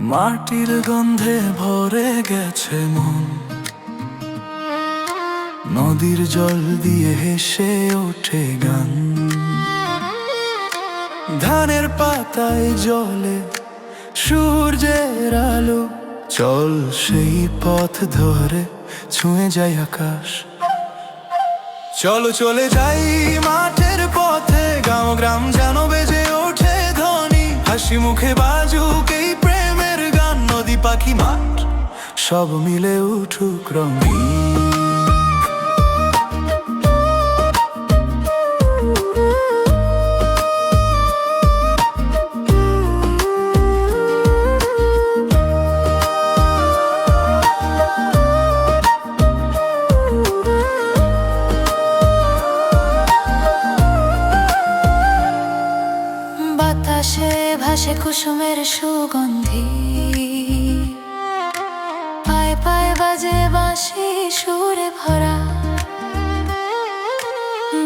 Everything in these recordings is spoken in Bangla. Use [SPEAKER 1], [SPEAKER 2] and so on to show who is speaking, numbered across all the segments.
[SPEAKER 1] মাটির গন্ধে ভরে গেছে মন। নদীর জল দিয়ে হেসে ওঠে গান। ধানের পাতায় জলে সূর্যের আলো চল সেই পথ ধরে ছুঁয়ে যায় আকাশ। চলো চলে যাই মাঠের পথে, গাঁও গ্রাম যেন বেজে ওঠে ধ্বনি। হাসি মুখে বাজুক পাখি মাঠ সব মিলে উঠুক রঙিন।
[SPEAKER 2] বাতাসে ভাসে কুসুমের সুগন্ধি। বাজে বাঁশি সুরে ভরা।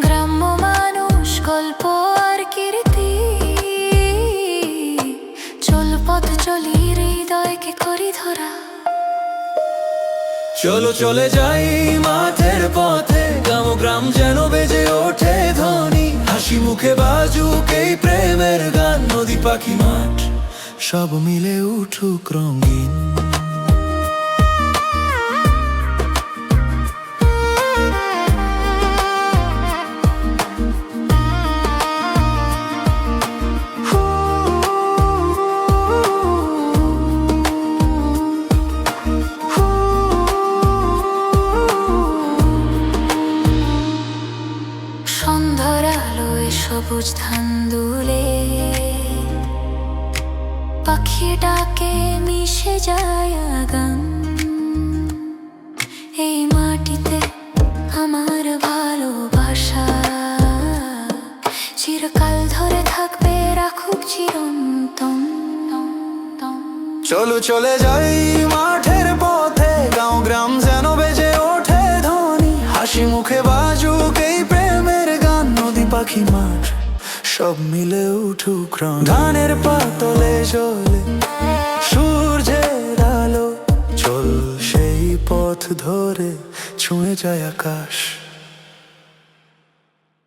[SPEAKER 2] গ্রাম্য মানুষ গল্প আর কীর্তি। চল পথ চলি, হৃদয়কে করি ধরা।
[SPEAKER 1] চলো, চলে যাই মাঠের পথে। গ্রাম গ্রাম যেন বেজে ওঠে ধ্বনি। হাসি মুখে বাজুক প্রেমের গান। নদী পাখি মাঠ, সব মিলে উঠুক রঙিন।
[SPEAKER 2] সন্ধ্যার আলোয় সবুজ ধান দুলে পাখি ডাকে, মিশে যায় গান এই মাটিতে আমার ভালোবাসা। চিরকাল ধরে থাকবে, রাখুক চিরন্তন।
[SPEAKER 1] চলো চলে যাই মাঠের পথে, গাঁও গ্রাম যেন বেজে ওঠে ধ্বনি। হাসি মুখে বাজুক পাখি মাঠ সব মিলে উঠুক রং। ধানের পাতলে চলে সূর্যের আলো চল সেই পথ ধরে ছুঁয়ে যায় আকাশ।